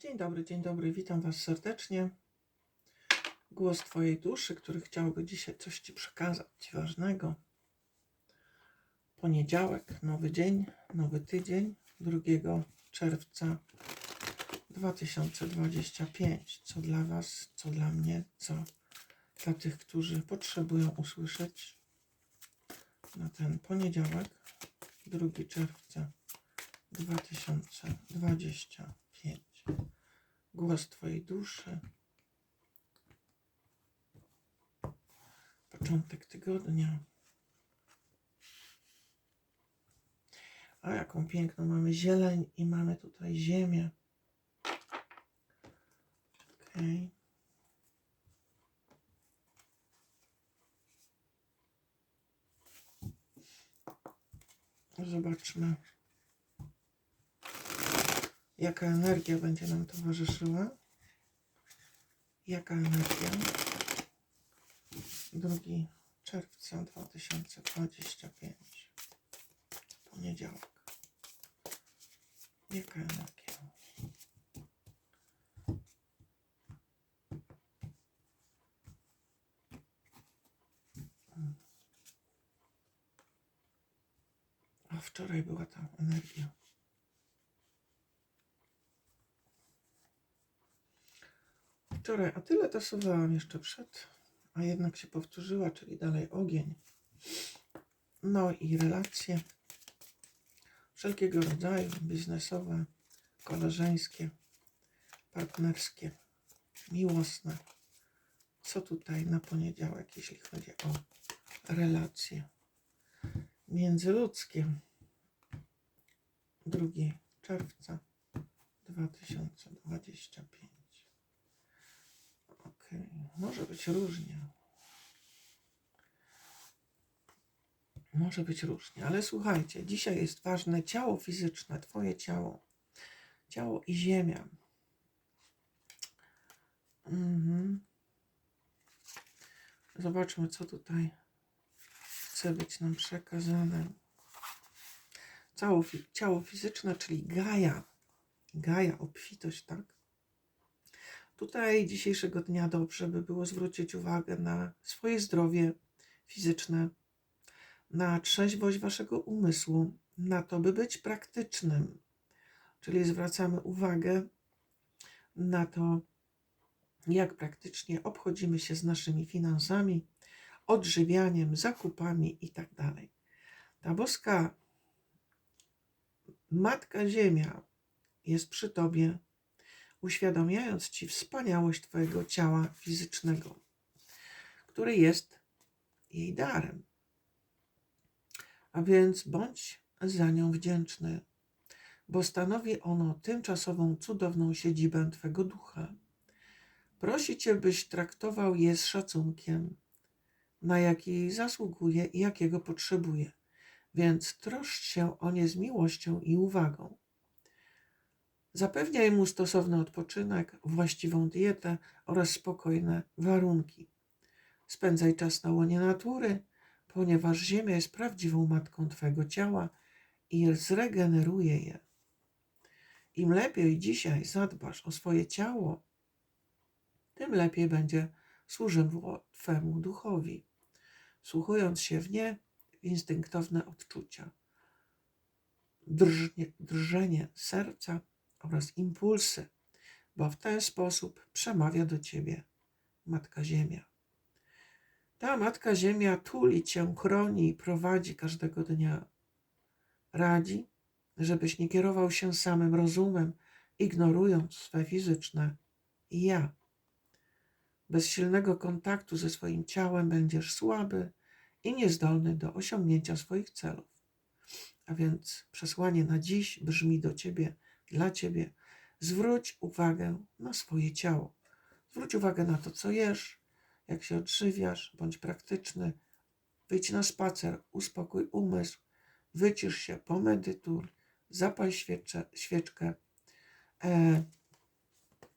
Dzień dobry, dzień dobry, witam Was serdecznie. Głos Twojej duszy, który chciałby dzisiaj coś Ci przekazać ważnego. Poniedziałek, nowy dzień, nowy tydzień, 2 czerwca 2025. Co dla Was, co dla mnie, co dla tych, którzy potrzebują usłyszeć na ten poniedziałek, 2 czerwca 2025. Głos Twojej duszy. Początek tygodnia. A jaką piękną mamy zieleń i mamy tutaj ziemię. Okej. Zobaczmy, jaka energia będzie nam towarzyszyła. Jaka energia? 2 czerwca 2025. Poniedziałek. Jaka energia? A wczoraj była ta energia. Wczoraj, a tyle tasowałam jeszcze przed, a jednak się powtórzyła, czyli dalej ogień. No i relacje wszelkiego rodzaju, biznesowe, koleżeńskie, partnerskie, miłosne. Co tutaj na poniedziałek, jeśli chodzi o relacje międzyludzkie? 2 czerwca 2025. Okej, może być różnie. Może być różnie, ale słuchajcie, dzisiaj jest ważne ciało fizyczne, Twoje ciało. Ciało i ziemia. Mhm. Zobaczmy, co tutaj chce być nam przekazane. Ciało, ciało fizyczne, czyli Gaja. Gaja, obfitość, tak? Tutaj dzisiejszego dnia dobrze by było zwrócić uwagę na swoje zdrowie fizyczne, na trzeźwość waszego umysłu, na to, by być praktycznym. Czyli zwracamy uwagę na to, jak praktycznie obchodzimy się z naszymi finansami, odżywianiem, zakupami itd. Ta boska Matka Ziemia jest przy tobie uświadamiając Ci wspaniałość Twojego ciała fizycznego, który jest jej darem. A więc bądź za nią wdzięczny, bo stanowi ono tymczasową, cudowną siedzibę Twego ducha. Prosi Cię, byś traktował je z szacunkiem, na jaki zasługuje i jakiego potrzebuje, więc troszcz się o nie z miłością i uwagą. Zapewniaj mu stosowny odpoczynek, właściwą dietę oraz spokojne warunki. Spędzaj czas na łonie natury, ponieważ Ziemia jest prawdziwą matką Twego ciała i zregeneruje je. Im lepiej dzisiaj zadbasz o swoje ciało, tym lepiej będzie służyło Twemu duchowi, słuchując się w nie w instynktowne odczucia. Drżnie, drżenie serca oraz impulsy, bo w ten sposób przemawia do ciebie Matka Ziemia. Ta Matka Ziemia tuli cię, chroni i prowadzi każdego dnia. Radzi, żebyś nie kierował się samym rozumem, ignorując swe fizyczne ja. Bez silnego kontaktu ze swoim ciałem będziesz słaby i niezdolny do osiągnięcia swoich celów. A więc przesłanie na dziś brzmi do ciebie, dla ciebie. Zwróć uwagę na swoje ciało. Zwróć uwagę na to, co jesz, jak się odżywiasz, bądź praktyczny. Wyjdź na spacer, uspokój umysł, wycisz się, pomedytuj, zapal świeczę, świeczkę. E,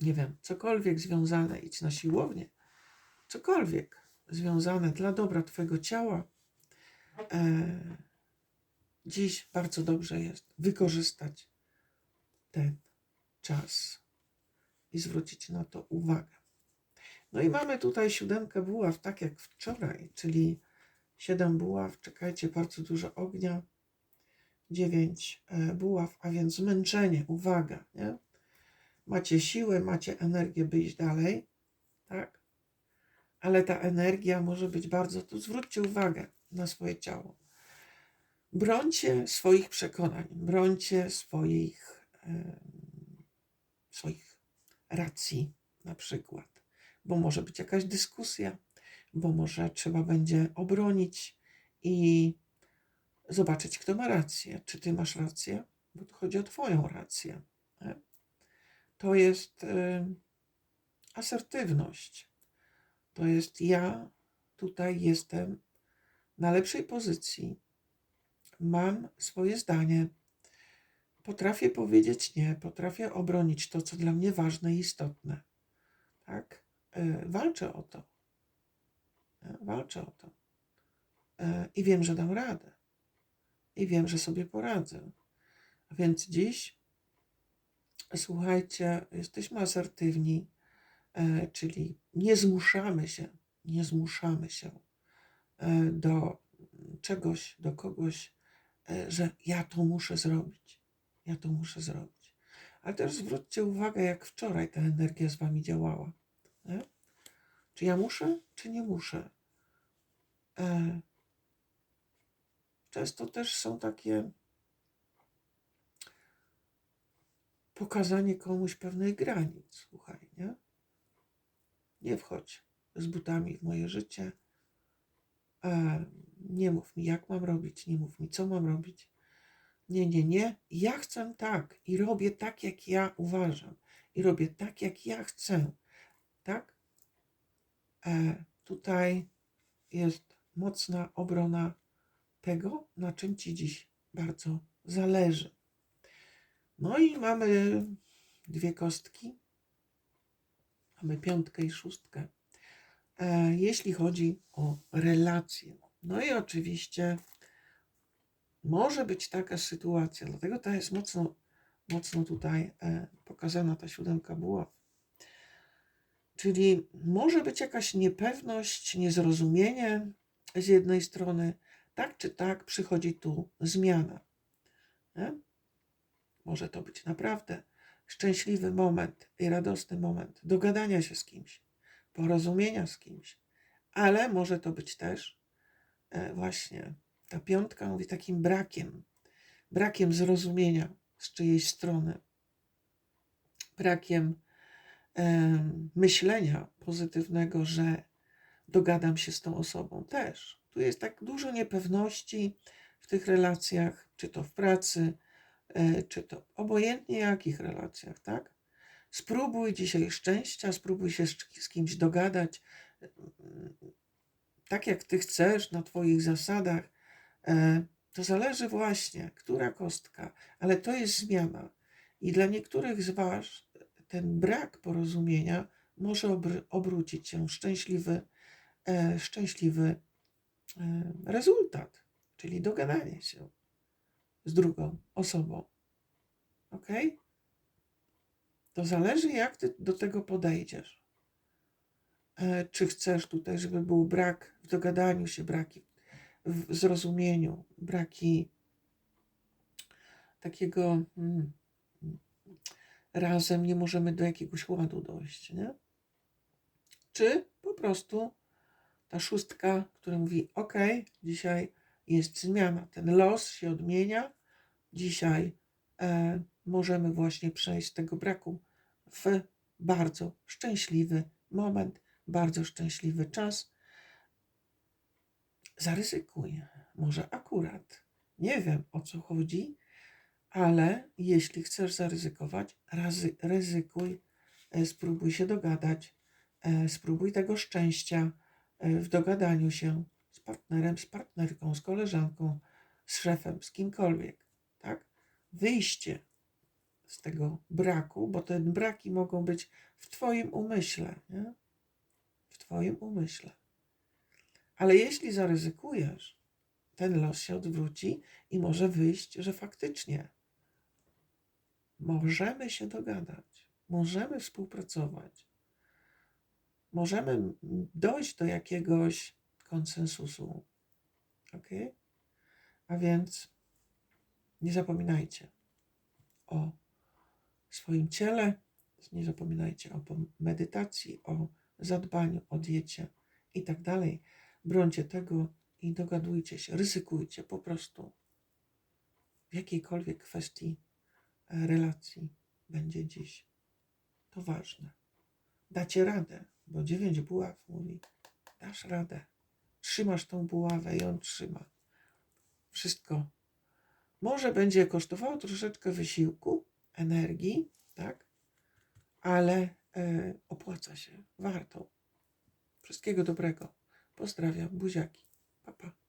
nie wiem, cokolwiek związane, idź na siłownię, cokolwiek związane dla dobra Twojego ciała. E, dziś bardzo dobrze jest wykorzystać ten czas i zwrócić na to uwagę. No i mamy tutaj siódemkę buław, tak jak wczoraj, czyli siedem buław, czekajcie, bardzo dużo ognia, dziewięć e, buław, a więc zmęczenie, uwaga, nie? Macie siłę, macie energię, by iść dalej, tak? Ale ta energia może być bardzo, tu zwróćcie uwagę na swoje ciało. Brońcie swoich przekonań, brońcie swoich, swoich racji, na przykład, bo może być jakaś dyskusja, bo może trzeba będzie obronić i zobaczyć, kto ma rację. Czy ty masz rację? Bo tu chodzi o Twoją rację. To jest em, asertywność. To jest ja tutaj jestem na lepszej pozycji. Mam swoje zdanie. Potrafię powiedzieć nie, potrafię obronić to, co dla mnie ważne i istotne. Tak? E, Walczę o to. E, Walczę o to. E, I wiem, że dam radę. I wiem, że sobie poradzę. Więc dziś, słuchajcie, jesteśmy asertywni, czyli nie zmuszamy się, nie zmuszamy się do czegoś, do kogoś, że ja to muszę zrobić. Ja to muszę zrobić. Ale też zwróćcie uwagę, jak wczoraj ta energia z wami działała. Nie? Czy ja muszę, czy nie muszę? E, Często też są takie pokazanie komuś pewnych granic. Słuchaj, nie? Nie wchodź z butami w moje życie. E, nie mów mi, jak mam robić, nie mów mi, co mam robić. Nie, nie, nie. Ja chcę tak i robię tak, jak ja uważam. I robię tak, jak ja chcę. Tak? E, tutaj jest mocna obrona tego, na czym Ci dziś bardzo zależy. No i mamy dwie kostki. Mamy piątkę i szóstkę. E, jeśli chodzi o relacje. No i oczywiście może być taka sytuacja, dlatego ta jest mocno, mocno tutaj e, pokazana, ta siódemka buław. Czyli może być jakaś niepewność, niezrozumienie z jednej strony, tak czy tak przychodzi tu zmiana. Nie? Może to być naprawdę szczęśliwy moment i radosny moment dogadania się z kimś, porozumienia z kimś, ale może to być też e, właśnie ta piątka mówi takim brakiem, brakiem zrozumienia z czyjejś strony, brakiem em, myślenia pozytywnego, że dogadam się z tą osobą też. Tu jest tak dużo niepewności w tych relacjach, czy to w pracy, e, czy to obojętnie jakich relacjach, tak? Spróbuj dzisiaj szczęścia, spróbuj się z z kimś dogadać, tak jak ty chcesz, na twoich zasadach. E, To zależy właśnie, która kostka, ale to jest zmiana. I dla niektórych z was ten brak porozumienia może obr- obrócić się szczęśliwy, e, szczęśliwy e, rezultat, czyli dogadanie się z drugą osobą. Ok? To zależy, jak ty do tego podejdziesz. Czy chcesz tutaj, żeby był brak w dogadaniu się, braki w zrozumieniu, braki takiego mm, razem nie możemy do jakiegoś ładu dojść, nie? Czy po prostu ta szóstka, która mówi: OK, dzisiaj jest zmiana, ten los się odmienia, dzisiaj e, możemy właśnie przejść z tego braku w bardzo szczęśliwy moment, bardzo szczęśliwy czas. Zaryzykuj, może akurat. Nie wiem o co chodzi, ale jeśli chcesz zaryzykować, razy, ryzykuj, e, spróbuj się dogadać, e, spróbuj tego szczęścia e, w dogadaniu się z partnerem, z partnerką, z koleżanką, z szefem, z kimkolwiek, tak? Wyjście z tego braku, bo te braki mogą być w Twoim umyśle, nie? W Twoim umyśle. Ale jeśli zaryzykujesz, ten los się odwróci i może wyjść, że faktycznie możemy się dogadać. możemy współpracować. Możemy dojść do jakiegoś konsensusu. Ok? A więc nie zapominajcie o swoim ciele, nie zapominajcie o medytacji, o zadbaniu, o diecie i tak dalej. Brońcie tego i dogadujcie się, ryzykujcie po prostu w jakiejkolwiek kwestii e, relacji będzie dziś. To ważne. Dacie radę, bo dziewięć buław mówi, dasz radę. Trzymasz tą buławę i on trzyma. Wszystko. Może będzie kosztowało troszeczkę wysiłku, energii, tak? Ale e, opłaca się. Warto. Wszystkiego dobrego. Pozdrawiam. Buziaki. Pa, pa.